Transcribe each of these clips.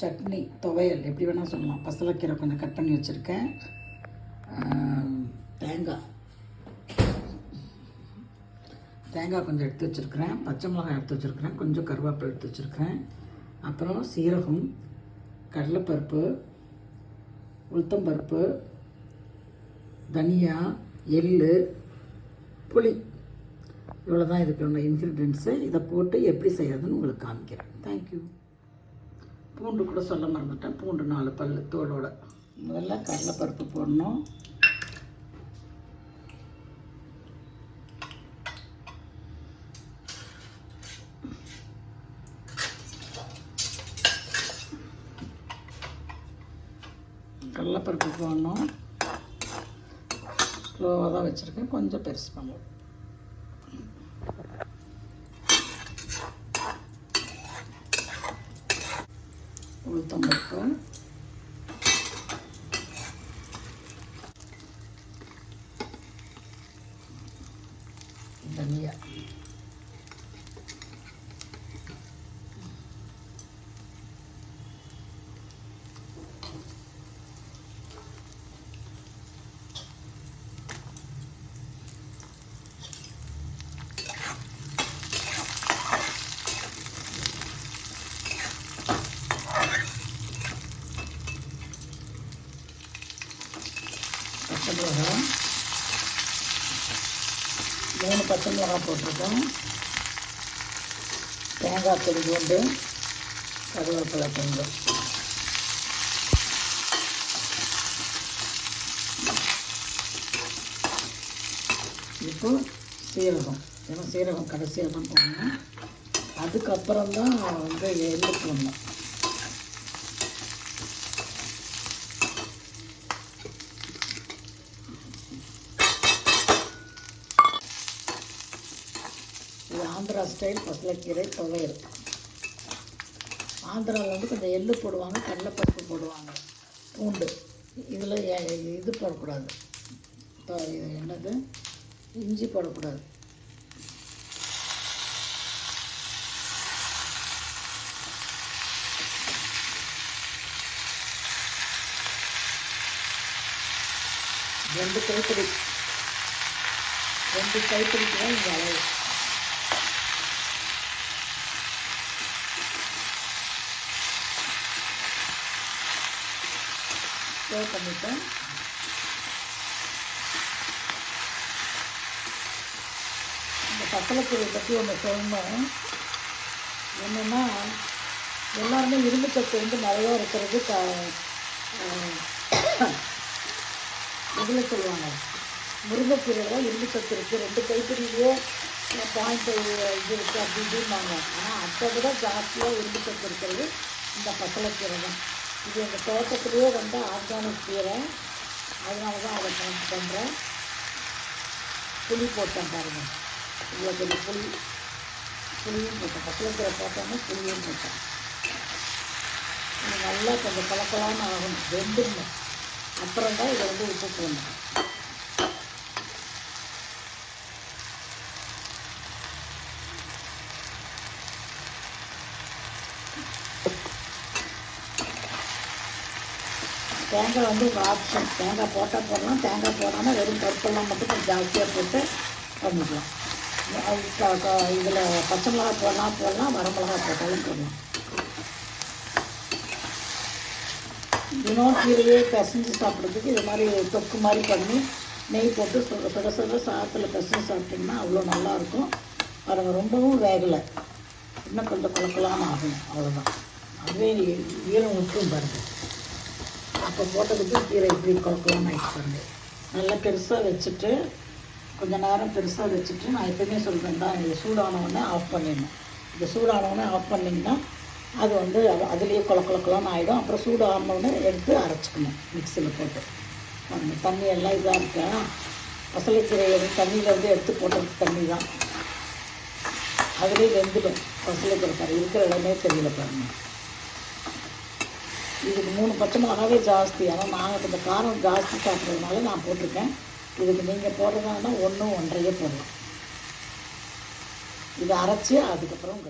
சட்னி துவையல் எப்படி வேணால் சொல்லலாம். பசலக்கீரை கொஞ்சம் கட் பண்ணி வச்சுருக்கேன். தேங்காய். தேங்காய் கொஞ்சம் எடுத்து வச்சுருக்கிறேன். பச்சை மிளகாய் எடுத்து வச்சுருக்கிறேன். கொஞ்சம் கருவேப்பிலை எடுத்து வச்சுருக்கிறேன். அப்புறம் சீரகம் கடலைப்பருப்பு உளுத்தம்பருப்பு தனியா எள் புளி. இவ்வளோ தான் இதுக்கு உள்ள இன்க்ரீடியன்ஸு இதை போட்டு எப்படி செய்கிறதுன்னு உங்களுக்கு காமிக்கிறேன். தேங்க்யூ பூண்டு கூட சொல்ல மறந்துட்டேன். பூண்டு நாலு பல் தோலோட. முதல்ல கடலைப்பருப்பு போடணும். கடலைப்பருப்பு போடணும். ஸ்லோவாக தான் வச்சுருக்கேன். கொஞ்சம் பெருசு பண்ணுவோம் உளுத்தம்பருப்பு தனியா பச்சை மிளகா மூணு பச்சை மிளகா போட்டிருக்கோம். தேங்காய் பொடி கொண்டு கருவேப்பிலை கொண்டு இப்போ சீரகம். ஏன்னா சீரகம் கடைசியாக தான் போடணும். அதுக்கப்புறம் தான் வந்து எள்ளு போடணும் இது ஆந்திரா ஸ்டைல் பசலக்கீரை துவையல் ஆந்திராவில் வந்து கொஞ்சம் எள்ளு போடுவாங்க கடலைப்பருப்பு போடுவாங்க. பூண்டு. இதில் இது போடக்கூடாது. என்னது? இஞ்சி போடக்கூடாது. ரெண்டு கைப்பிடி. ரெண்டு கைப்பிடிக்கு தான் இந்த அளவு. ஸ்டோர் பண்ணிட்டேன் இந்த பத்தலக்கீரை பற்றி ஒன்று சொல்லணும். என்னென்னா எல்லாருமே இரும்பு சத்து வந்து நிறையா இருக்கிறது க இதில் சொல்லுவாங்க. முருங்கைக்கீரையில் இரும்பு சத்து இருக்குது ரெண்டு கைப்பிடியிலே பாயிண்ட் இது இருக்குது அப்படின்னு ஆனால் அதை விட ஜாஸ்தியாக இரும்பு சத்து இருக்கிறது இந்த பசலைக்கீரை தான். இது எங்கள் தோட்டத்திலேயே வந்து ஆர்கானிக் கீரை. அதனால தான் அதை பண்ணுறேன் புளி போட்டேன் பாருங்கள் இவ்வளோ பெரிய புளி. புளியும் போட்டேன். பசலைக்கீரை போட்டோன்னா புளியும் போட்டேன். இது நல்லா கொஞ்சம் கலக்கலான்னு ஆகணும். வெந்துடணும். அப்புறம் தான் இதை வந்து உப்பு போடணும். தேங்காய் வந்து ஒரு ஆப்ஷன் தேங்காய் போட்டால் போடலாம் தேங்காய் போடாமல் வெறும் பருப்பெல்லாம் மட்டும் கொஞ்சம் ஜாஸ்தியாக போட்டு பண்ணிக்கலாம். இதில் பச்சை மிளகா போடலாம் போடலாம் வரமிளகா போட்டாலும் போடலாம். தினம் கீரையே பிசைஞ்சு சாப்பிட்றதுக்கு இது மாதிரி தொக்கு மாதிரி பண்ணி நெய் போட்டு சுட சுட சுட சாதத்தில் பிசைஞ்சு சாப்பிட்டிங்கன்னா அவ்வளோ நல்லாயிருக்கும் பாருங்கள் ரொம்பவும் வேகலை. இன்னும் கொஞ்சம் குழக்கலான்னு ஆகணும் அவ்வளோதான் அதுவே ஈரம் விட்டும் பாருங்கள் அப்போ போட்டதுக்கு கீரை இப்படி குழக்கலான்னு ஆகிட்டு பாருங்க. நல்லா பெருசாக வச்சுட்டு கொஞ்சம் நேரம் பெருசாக வச்சுட்டு நான் எப்பயுமே சொல்கிறேன் தான் இது சூடானவுடனே ஆஃப் பண்ணிடணும். இது சூடானவுடனே ஆஃப் பண்ணிங்கன்னா அது வந்து அதுலேயே கொல ஆகிடும் அப்புறம் சூடு ஆனவுடனே எடுத்து அரைச்சிக்கணும் மிக்சியில் போட்டு. தண்ணி எல்லாம் இதாக இருக்கா? பசலைக்கீரை தண்ணியிலேருந்து எடுத்து போட்டது தண்ணி தான். அதுலேயே வெந்துடும். பசலைக்கீரை பாருங்கள் இருக்கிற இடமே தெரியல பாருங்கள் இதுக்கு மூணு பச்சை மிளகாவே ஜாஸ்தி. ஆனால் நாங்கள் கொஞ்சம் காரம் ஜாஸ்தி சாப்பிட்றதுனால நான் போட்டிருக்கேன். இதுக்கு நீங்கள் போடுறதானா ஒன்றும் ஒன்றையே போடலாம். இதை அரைச்சி அதுக்கப்புறம்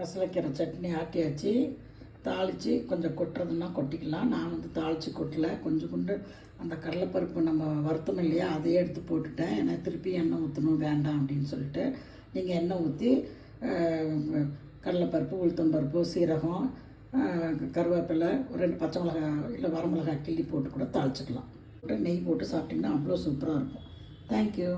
ரசலைக்கீரை சட்னி ஆட்டியாச்சு. தாளித்து கொஞ்சம் கொட்டுறதுன்னா கொட்டிக்கலாம். நான் வந்து தாளித்து கொட்டல. கொஞ்சம் கொண்டு அந்த கடலைப்பருப்பு நம்ம வருத்தம் இல்லையா அதையே எடுத்து போட்டுட்டேன். ஏன்னா திருப்பி எண்ணெய் ஊற்றணும் வேண்டாம் அப்படின்னு சொல்லிட்டு. நீங்கள் எண்ணெய் ஊற்றி கடலைப்பருப்பு உளுத்தம்பருப்பு சீரகம் கருவேப்பிலை ஒரு ரெண்டு பச்சை மிளகாய் இல்லை வரமிளகாய் கிள்ளி போட்டு கூட தாளிச்சிக்கலாம். நெய் போட்டு சாப்பிட்டிங்கன்னா அவ்வளோ சூப்பராக இருக்கும். தேங்க்யூ